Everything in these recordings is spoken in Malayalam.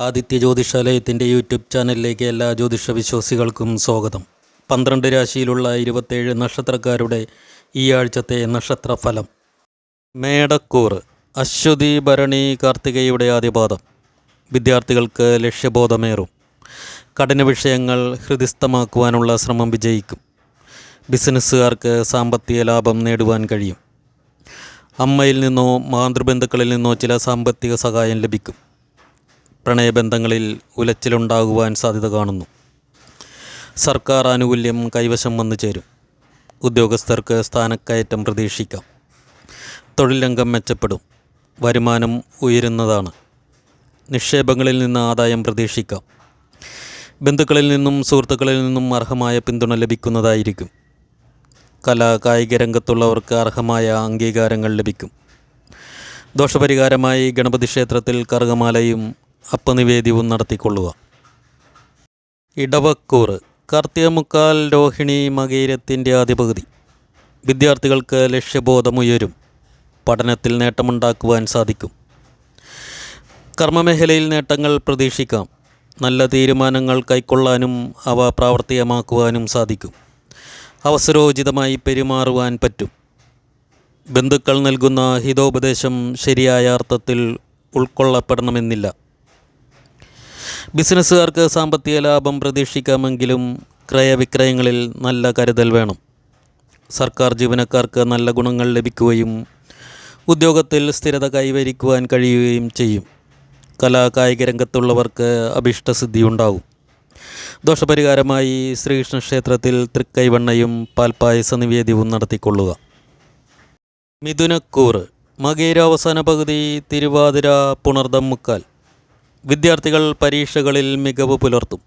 ആദിത്യ ജ്യോതിഷാലയത്തിന്റെ യൂട്യൂബ് ചാനലിലേക്ക് എല്ലാ ജ്യോതിഷ വിശ്വാസികൾക്കും സ്വാഗതം. പന്ത്രണ്ട് രാശിയിലുള്ള ഇരുപത്തേഴ് നക്ഷത്രക്കാരുടെ ഈ ആഴ്ചത്തെ നക്ഷത്രഫലം. മേടക്കൂർ അശ്വതി ഭരണി കാർത്തികയുടെ ആദ്യപാദം. വിദ്യാർത്ഥികൾക്ക് ലക്ഷ്യബോധമേറും. കഠിന വിഷയങ്ങൾ ഹൃദിസ്ഥമാക്കുവാനുള്ള ശ്രമം വിജയിക്കും. ബിസിനസ്സുകാർക്ക് സാമ്പത്തിക ലാഭം നേടുവാൻ കഴിയും. അമ്മയിൽ നിന്നോ മാതൃബന്ധുക്കളിൽ നിന്നോ ചില സാമ്പത്തിക സഹായം ലഭിക്കും. പ്രണയബന്ധങ്ങളിൽ ഉലച്ചിലുണ്ടാകുവാൻ സാധ്യത കാണുന്നു. സർക്കാർ ആനുകൂല്യം കൈവശം വന്നു ചേരും. ഉദ്യോഗസ്ഥർക്ക് സ്ഥാനക്കയറ്റം പ്രതീക്ഷിക്കാം. തൊഴിൽ രംഗം മെച്ചപ്പെടും. വരുമാനം ഉയരുന്നതാണ്. നിക്ഷേപങ്ങളിൽ നിന്ന് ആദായം പ്രതീക്ഷിക്കാം. ബന്ധുക്കളിൽ നിന്നും സുഹൃത്തുക്കളിൽ നിന്നും അർഹമായ പിന്തുണ ലഭിക്കുന്നതായിരിക്കും. കലാ കായിക രംഗത്തുള്ളവർക്ക് അർഹമായ അംഗീകാരങ്ങൾ ലഭിക്കും. ദോഷപരിഹാരമായി ഗണപതി ക്ഷേത്രത്തിൽ കറുകമാലയും അപ്പനിവേദ്യവും നടത്തിക്കൊള്ളുക. ഇടവക്കൂർ കാർത്തികമുക്കാൽ രോഹിണി മകീരത്തിന്റെ ആദ്യപകുതി. വിദ്യാർത്ഥികൾക്ക് ലക്ഷ്യബോധമുയരും. പഠനത്തിൽ നേട്ടമുണ്ടാക്കുവാൻ സാധിക്കും. കർമ്മമേഖലയിൽ നേട്ടങ്ങൾ പ്രതീക്ഷിക്കാം. നല്ല തീരുമാനങ്ങൾ കൈക്കൊള്ളാനും അവ പ്രാവർത്തികമാക്കുവാനും സാധിക്കും. അവസരോചിതമായി പെരുമാറുവാൻ പറ്റും. ബന്ധുക്കൾ നൽകുന്ന ഹിതോപദേശം ശരിയായ അർത്ഥത്തിൽ ഉൾക്കൊള്ളപ്പെടണമെന്നില്ല. ബിസിനസ്സുകാർക്ക് സാമ്പത്തിക ലാഭം പ്രതീക്ഷിക്കാമെങ്കിലും ക്രയവിക്രയങ്ങളിൽ നല്ല കരുതൽ വേണം. സർക്കാർ ജീവനക്കാർക്ക് നല്ല ഗുണങ്ങൾ ലഭിക്കുകയും ഉദ്യോഗത്തിൽ സ്ഥിരത കൈവരിക്കുവാൻ കഴിയുകയും ചെയ്യും. കലാ കായിക രംഗത്തുള്ളവർക്ക് അഭിഷ്ടസിദ്ധി ഉണ്ടാകും ദോഷപരിഹാരമായി ശ്രീകൃഷ്ണ ക്ഷേത്രത്തിൽ തൃക്കൈവണ്ണയും പാൽപ്പായസ നിവേദ്യവും നടത്തിക്കൊള്ളുക. മിഥുനക്കൂറ് മകേര അവസാന പകുതി തിരുവാതിര പുണർദം മുക്കാൽ. വിദ്യാർത്ഥികൾ പരീക്ഷകളിൽ മികവ് പുലർത്തും.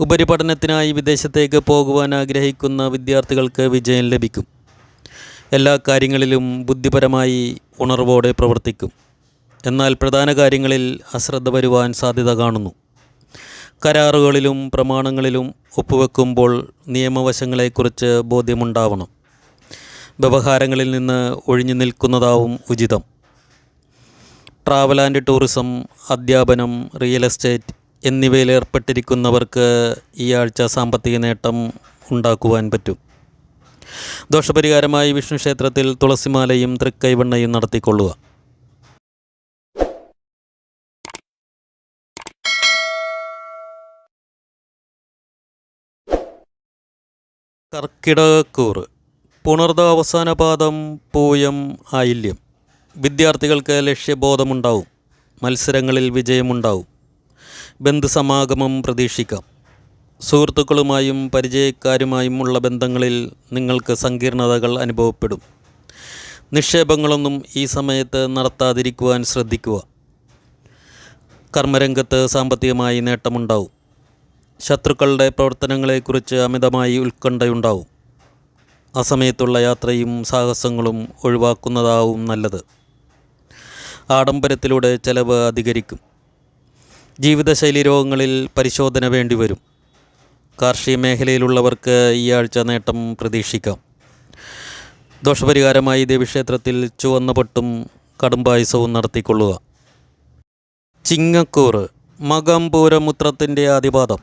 ഉപരിപഠനത്തിനായി വിദേശത്തേക്ക് പോകുവാൻ ആഗ്രഹിക്കുന്ന വിദ്യാർത്ഥികൾക്ക് വിജയം ലഭിക്കും. എല്ലാ കാര്യങ്ങളിലും ബുദ്ധിപരമായി ഉണർവോടെ പ്രവർത്തിക്കും. എന്നാൽ പ്രധാന കാര്യങ്ങളിൽ അശ്രദ്ധ വരുവാൻ സാധ്യത കാണുന്നു. കരാറുകളിലും പ്രമാണങ്ങളിലും ഒപ്പുവെക്കുമ്പോൾ നിയമവശങ്ങളെക്കുറിച്ച് ബോധ്യമുണ്ടാവണം. വ്യവഹാരങ്ങളിൽ നിന്ന് ഒഴിഞ്ഞു നിൽക്കുന്നതാവും ഉചിതം. ട്രാവൽ ആൻഡ് ടൂറിസം അധ്യാപനം റിയൽ എസ്റ്റേറ്റ് എന്നിവയിൽ ഏർപ്പെട്ടിരിക്കുന്നവർക്ക് ഈ ആഴ്ച സാമ്പത്തിക നേട്ടം ഉണ്ടാക്കുവാൻ പറ്റും. ദോഷപരിഹാരമായി വിഷ്ണു ക്ഷേത്രത്തിൽ തുളസിമാലയും തൃക്കൈവണ്ണയും നടത്തിക്കൊള്ളുക. കർക്കിടകക്കൂറ്. പുണർദ അവസാന പാദം പൂയം ആയില്യം. വിദ്യാർത്ഥികൾക്ക് ലക്ഷ്യബോധമുണ്ടാവും. മത്സരങ്ങളിൽ വിജയമുണ്ടാവും. ബന്ധുസമാഗമം പ്രതീക്ഷിക്കാം. സുഹൃത്തുക്കളുമായും പരിചയക്കാരുമായും ഉള്ള ബന്ധങ്ങളിൽ നിങ്ങൾക്ക് സങ്കീർണതകൾ അനുഭവപ്പെടും. നിക്ഷേപങ്ങളൊന്നും ഈ സമയത്ത് നടത്താതിരിക്കുവാൻ ശ്രദ്ധിക്കുക. കർമ്മരംഗത്ത് സാമ്പത്തികമായി നേട്ടമുണ്ടാവും. ശത്രുക്കളുടെ പ്രവർത്തനങ്ങളെക്കുറിച്ച് അമിതമായി ഉത്കണ്ഠയുണ്ടാവും. ആ സമയത്തുള്ള യാത്രയും സാഹസങ്ങളും ഒഴിവാക്കുന്നതാവും നല്ലത്. ആഡംബരത്തിലൂടെ ചെലവ് അധികരിക്കും. ജീവിതശൈലി രോഗങ്ങളിൽ പരിശോധന വേണ്ടിവരും. കാർഷിക മേഖലയിലുള്ളവർക്ക് ഈ ആഴ്ച നേട്ടം പ്രതീക്ഷിക്കാം. ദോഷപരിഹാരമായി ദേവിക്ഷേത്രത്തിൽ ചുവന്ന പൊട്ടും കടുംപായസവും നടത്തിക്കൊള്ളുക. ചിങ്ങക്കൂറ് മകംപൂരമുത്രത്തിന്റെ ആദിപാദം.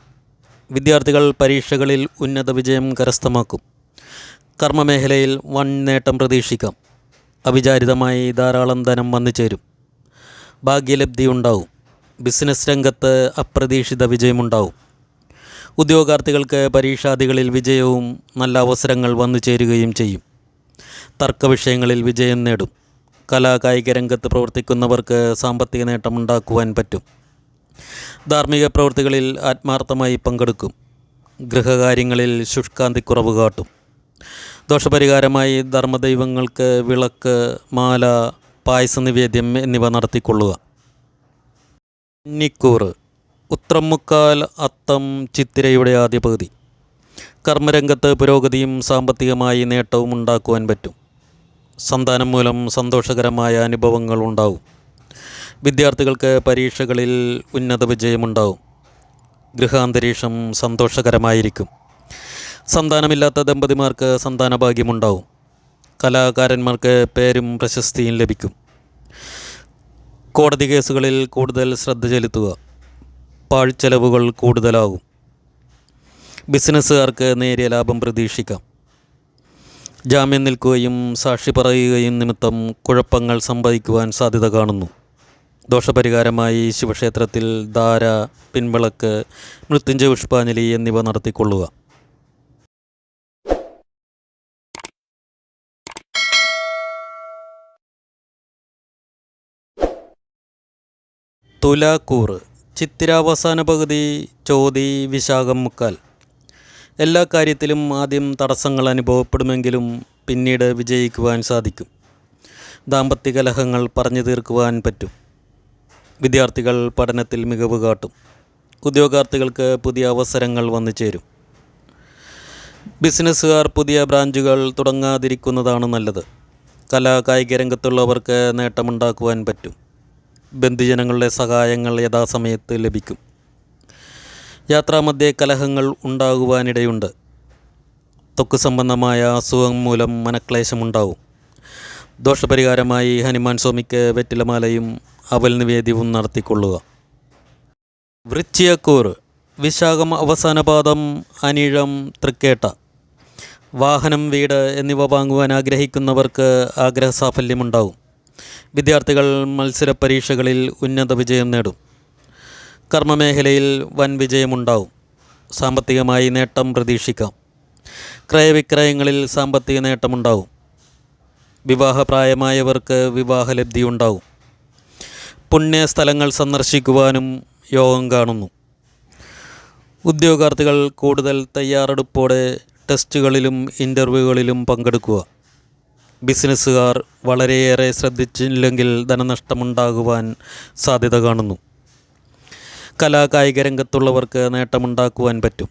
വിദ്യാർത്ഥികൾ പരീക്ഷകളിൽ ഉന്നത വിജയം കരസ്ഥമാക്കും. കർമ്മമേഖലയിൽ വൻ നേട്ടം പ്രതീക്ഷിക്കാം. അവിചാരിതമായി ധാരാളം ധനം വന്നു ചേരും ഭാഗ്യലബ്ധി ഉണ്ടാവും ബിസിനസ് രംഗത്ത് അപ്രതീക്ഷിത വിജയമുണ്ടാവും. ഉദ്യോഗാർത്ഥികൾക്ക് പരീക്ഷാദികളിൽ വിജയവും നല്ല അവസരങ്ങൾ വന്നു ചേരുകയും ചെയ്യും. തർക്ക വിഷയങ്ങളിൽ വിജയം നേടും. കലാ കായിക രംഗത്ത് പ്രവർത്തിക്കുന്നവർക്ക് സാമ്പത്തിക നേട്ടം ഉണ്ടാക്കുവാൻ പറ്റും. ധാർമ്മിക പ്രവൃത്തികളിൽ ആത്മാർത്ഥമായി പങ്കെടുക്കും. ഗൃഹകാര്യങ്ങളിൽ ശുഷ്കാന്തിക്കുറവ് കാട്ടും. ദോഷപരിഹാരമായി ധർമ്മദൈവങ്ങൾക്ക് വിളക്ക് മാല പായസ നിവേദ്യം എന്നിവ നടത്തിക്കൊള്ളുക. നിക്കൂറ് ഉത്രമുക്കാൽ അത്തം ചിത്തിരയുടെ ആദ്യ പകുതി. കർമ്മരംഗത്ത് പുരോഗതിയും സാമ്പത്തികമായി നേട്ടവും ഉണ്ടാക്കുവാൻ പറ്റും. സന്താനം മൂലം സന്തോഷകരമായ അനുഭവങ്ങൾ ഉണ്ടാവും. വിദ്യാർത്ഥികൾക്ക് പരീക്ഷകളിൽ ഉന്നത വിജയമുണ്ടാവും. ഗൃഹാന്തരീക്ഷം സന്തോഷകരമായിരിക്കും. സന്താനമില്ലാത്ത ദമ്പതിമാർക്ക് സന്താനഭാഗ്യമുണ്ടാവും. കലാകാരന്മാർക്ക് പേരും പ്രശസ്തിയും ലഭിക്കും. കോടതി കേസുകളിൽ കൂടുതൽ ശ്രദ്ധ ചെലുത്തുക. പാഴ്ചെലവുകൾ കൂടുതലാകും. ബിസിനസ്സുകാർക്ക് നേരിയ ലാഭം പ്രതീക്ഷിക്കാം. ജാമ്യം നിൽക്കുകയും സാക്ഷി പറയുകയും നിമിത്തം കുഴപ്പങ്ങൾ സംഭവിക്കുവാൻ സാധ്യത കാണുന്നു. ദോഷപരിഹാരമായി ശിവക്ഷേത്രത്തിൽ ധാര പിൻവിളക്ക് മൃത്യുഞ്ജയ പുഷ്പാഞ്ജലി എന്നിവ നടത്തിക്കൊള്ളുക. തുലാക്കൂറ് ചിത്തിരാവസാന പകുതി ചോതി വിശാഖം മുക്കാൽ. എല്ലാ കാര്യത്തിലും ആദ്യം തടസ്സങ്ങൾ അനുഭവപ്പെടുമെങ്കിലും പിന്നീട് വിജയിക്കുവാൻ സാധിക്കും. ദാമ്പത്യ കലഹങ്ങൾ പറഞ്ഞു തീർക്കുവാൻ പറ്റും. വിദ്യാർത്ഥികൾ പഠനത്തിൽ മികവ് കാട്ടും. ഉദ്യോഗാർത്ഥികൾക്ക് പുതിയ അവസരങ്ങൾ വന്നു ചേരും. ബിസിനസ്സുകാർ പുതിയ ബ്രാഞ്ചുകൾ തുടങ്ങാതിരിക്കുന്നതാണ് നല്ലത്. കലാ കായിക രംഗത്തുള്ളവർക്ക് നേട്ടമുണ്ടാക്കുവാൻ പറ്റും. ബന്ധുജനങ്ങളുടെ സഹായങ്ങൾ യഥാസമയത്ത് ലഭിക്കും. യാത്രാമധ്യേ കലഹങ്ങൾ ഉണ്ടാകുവാനിടയുണ്ട്. ത്വക്ക് സംബന്ധമായ അസുഖം മൂലം മനക്ലേശമുണ്ടാവും. ദോഷപരിഹാരമായി ഹനുമാൻ സ്വാമിക്ക് വെറ്റിലമാലയും അവൽ നിവേദ്യവും നടത്തിക്കൊള്ളുക. വൃച്ചിയക്കൂർ വിശാഖം അവസാനപാദം അനിഴം തൃക്കേട്ട. വാഹനം വീട് എന്നിവ വാങ്ങുവാൻ ആഗ്രഹിക്കുന്നവർക്ക് ആഗ്രഹ സാഫല്യമുണ്ടാവും വിദ്യാർത്ഥികൾ മത്സര പരീക്ഷകളിൽ ഉന്നത വിജയം നേടും. കർമ്മമേഖലയിൽ വൻ വിജയമുണ്ടാവും. സാമ്പത്തികമായി നേട്ടം പ്രതീക്ഷിക്കാം. ക്രയവിക്രയങ്ങളിൽ സാമ്പത്തിക നേട്ടമുണ്ടാവും. വിവാഹപ്രായമായവർക്ക് വിവാഹലബ്ധി ഉണ്ടാവും പുണ്യസ്ഥലങ്ങൾ സന്ദർശിക്കുവാനും യോഗം കാണുന്നു. ഉദ്യോഗാർത്ഥികൾ കൂടുതൽ തയ്യാറെടുപ്പോടെ ടെസ്റ്റുകളിലും ഇന്റർവ്യൂകളിലും പങ്കെടുക്കുക. ബിസിനസ്സുകാർ വളരെയേറെ ശ്രദ്ധിച്ചില്ലെങ്കിൽ ധനനഷ്ടമുണ്ടാകുവാൻ സാധ്യത കാണുന്നു. കലാകായിക രംഗത്തുള്ളവർക്ക് നേട്ടമുണ്ടാക്കുവാൻ പറ്റും.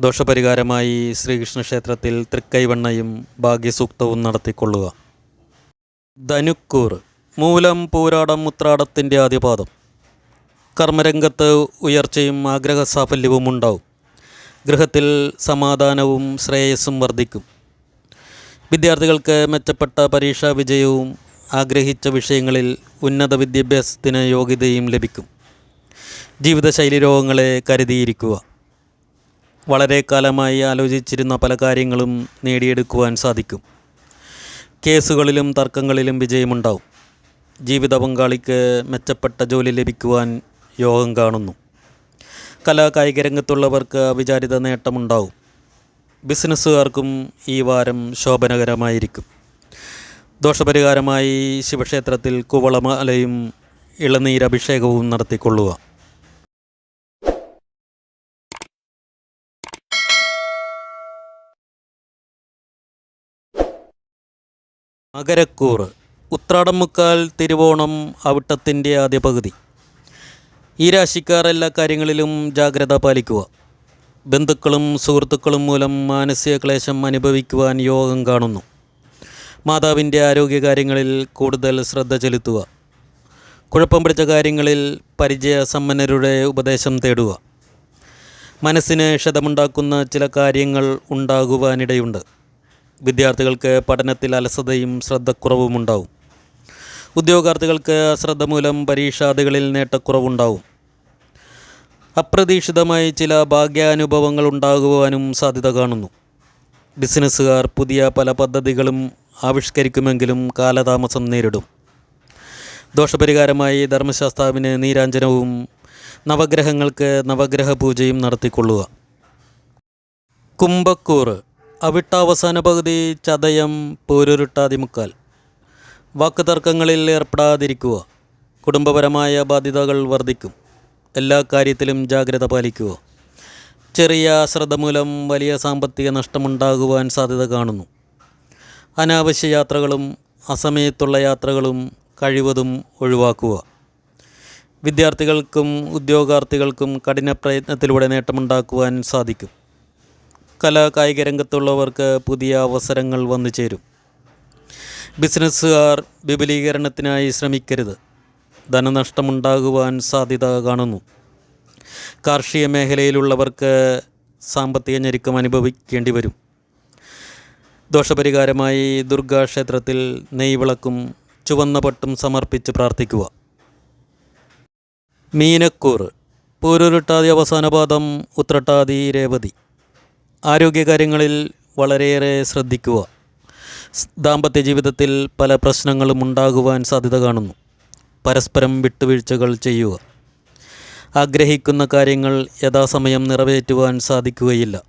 ദോഷപരിഹാരമായി ശ്രീകൃഷ്ണ ക്ഷേത്രത്തിൽ തൃക്കൈവണ്ണയും ഭാഗ്യസൂക്തവും നടത്തിക്കൊള്ളുക. ധനുക്കൂർ മൂലം പൂരാടം ഉത്രാടത്തിന്റെ ആദ്യപാദം. കർമ്മരംഗത്ത് ഉയർച്ചയും ആഗ്രഹ സാഫല്യവും ഉണ്ടാവും ഗൃഹത്തിൽ സമാധാനവും ശ്രേയസ്സും വർദ്ധിക്കും. വിദ്യാർത്ഥികൾക്ക് മെച്ചപ്പെട്ട പരീക്ഷാ വിജയവും ആഗ്രഹിച്ച വിഷയങ്ങളിൽ ഉന്നത വിദ്യാഭ്യാസത്തിന് യോഗ്യതയും ലഭിക്കും. ജീവിതശൈലി രോഗങ്ങളെ കരുതിയിരിക്കുക. വളരെ കാലമായി ആലോചിച്ചിരുന്ന പല കാര്യങ്ങളും നേടിയെടുക്കുവാൻ സാധിക്കും. കേസുകളിലും തർക്കങ്ങളിലും വിജയമുണ്ടാവും. ജീവിത പങ്കാളിക്ക് മെച്ചപ്പെട്ട ജോലി ലഭിക്കുവാൻ യോഗം കാണുന്നു. കലാ കായിക രംഗത്തുള്ളവർക്ക് അവിചാരിത നേട്ടമുണ്ടാവും. ബിസിനസ്സുകാർക്കും ഈ വാരം ശോഭനകരമായിരിക്കും. ദോഷപരിഹാരമായി ശിവക്ഷേത്രത്തിൽ കുവളമാലയും ഇളനീരഭിഷേകവും നടത്തിക്കൊള്ളുക. മകരക്കൂറ് ഉത്രാടം മുക്കാൽ തിരുവോണം അവിട്ടത്തിന്റെ ആദ്യ പകുതി ഈ രാശിക്കാർ എല്ലാ കാര്യങ്ങളിലും ജാഗ്രത പാലിക്കുക. ബന്ധുക്കളും സുഹൃത്തുക്കളും മൂലം മാനസിക ക്ലേശം അനുഭവിക്കുവാൻ യോഗം കാണുന്നു. മാതാവിന്റെ ആരോഗ്യകാര്യങ്ങളിൽ കൂടുതൽ ശ്രദ്ധ ചെലുത്തുക. കുഴപ്പം പിടിച്ച കാര്യങ്ങളിൽ പരിചയസമ്പന്നരുടെ ഉപദേശം തേടുക. മനസ്സിന് ക്ഷതമുണ്ടാക്കുന്ന ചില കാര്യങ്ങൾ ഉണ്ടാകുവാനിടയുണ്ട്. വിദ്യാർത്ഥികൾക്ക് പഠനത്തിൽ അലസതയും ശ്രദ്ധക്കുറവുമുണ്ടാവും. ഉദ്യോഗാർത്ഥികൾക്ക് അശ്രദ്ധ മൂലം പരീക്ഷാദികളിൽ നേട്ടക്കുറവുണ്ടാവും. അപ്രതീക്ഷിതമായി ചില ഭാഗ്യാനുഭവങ്ങൾ ഉണ്ടാകുവാനും സാധ്യത കാണുന്നു. ബിസിനസ്സുകാർ പുതിയ പല പദ്ധതികളും ആവിഷ്കരിക്കുമെങ്കിലും കാലതാമസം നേരിടും. ദോഷപരിഹാരമായി ധർമ്മശാസ്താവിന് നീരാഞ്ജനവും നവഗ്രഹങ്ങൾക്ക് നവഗ്രഹ പൂജയും നടത്തിക്കൊള്ളുക. കുംഭക്കൂറ് അവിട്ടാവസാന പകുതി ചതയം പോരുരുട്ടാതിമുക്കാൽ. വാക്കുതർക്കങ്ങളിൽ ഏർപ്പെടാതിരിക്കുക. കുടുംബപരമായ ബാധ്യതകൾ വർദ്ധിക്കും. എല്ലാ കാര്യത്തിലും ജാഗ്രത പാലിക്കുക. ചെറിയ അശ്രദ്ധ മൂലം വലിയ സാമ്പത്തിക നഷ്ടമുണ്ടാകുവാൻ സാധ്യത കാണുന്നു. അനാവശ്യ യാത്രകളും അസമയത്തുള്ള യാത്രകളും കഴിവതും ഒഴിവാക്കുക. വിദ്യാർത്ഥികൾക്കും ഉദ്യോഗാർത്ഥികൾക്കും കഠിന പ്രയത്നത്തിലൂടെ നേട്ടമുണ്ടാക്കുവാൻ സാധിക്കും. കലാ കായിക രംഗത്തുള്ളവർക്ക് പുതിയ അവസരങ്ങൾ വന്നു ചേരും ബിസിനസ്സുകാർ വിപുലീകരണത്തിനായി ശ്രമിക്കരുത്. ധനനഷ്ടമുണ്ടാകുവാൻ സാധ്യത കാണുന്നു. കാർഷിക മേഖലയിലുള്ളവർക്ക് സാമ്പത്തിക ഞെരുക്കം അനുഭവിക്കേണ്ടി വരും. ദോഷപരിഹാരമായി ദുർഗാക്ഷേത്രത്തിൽ നെയ്വിളക്കും ചുവന്ന പട്ടും സമർപ്പിച്ച് പ്രാർത്ഥിക്കുക. മീനക്കൂർ പൂരുരുട്ടാതി അവസാന പാദം ഉത്രട്ടാതി രേവതി. ആരോഗ്യകാര്യങ്ങളിൽ വളരെയേറെ ശ്രദ്ധിക്കുക. ദാമ്പത്യ ജീവിതത്തിൽ പല പ്രശ്നങ്ങളും ഉണ്ടാകുവാൻ സാധ്യത കാണുന്നു. പരസ്പരം വിട്ടുവീഴ്ചകൾ ചെയ്യുക. ആഗ്രഹിക്കുന്ന കാര്യങ്ങൾ യഥാസമയം നിറവേറ്റുവാൻ സാധിക്കുകയില്ല.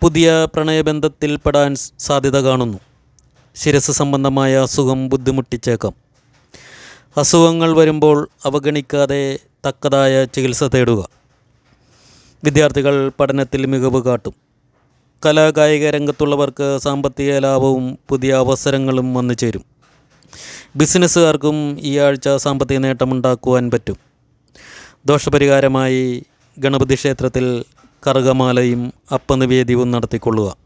പുതിയ പ്രണയബന്ധത്തിൽ പെടാൻ സാധ്യത കാണുന്നു. ശിരസ് സംബന്ധമായ അസുഖം ബുദ്ധിമുട്ടിച്ചേക്കാം. അസുഖങ്ങൾ വരുമ്പോൾ അവഗണിക്കാതെ തക്കതായ ചികിത്സ തേടുക. വിദ്യാർത്ഥികൾ പഠനത്തിൽ മികവ് കാട്ടും. കലാകായിക രംഗത്തുള്ളവർക്ക് സാമ്പത്തിക ലാഭവും പുതിയ അവസരങ്ങളും വന്നു ചേരും ബിസിനസ്സുകാർക്കും ഈ ആഴ്ച സാമ്പത്തിക നേട്ടമുണ്ടാക്കുവാൻ പറ്റും. ദോഷപരിഹാരമായി ഗണപതി ക്ഷേത്രത്തിൽ കറുകമാലയും അപ്പനിവേദ്യവും നടത്തിക്കൊള്ളുക.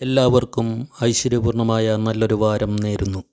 എല്ലാവർക്കും ഐശ്വര്യപൂർണമായ നല്ലൊരു വാരം നേരുന്നു.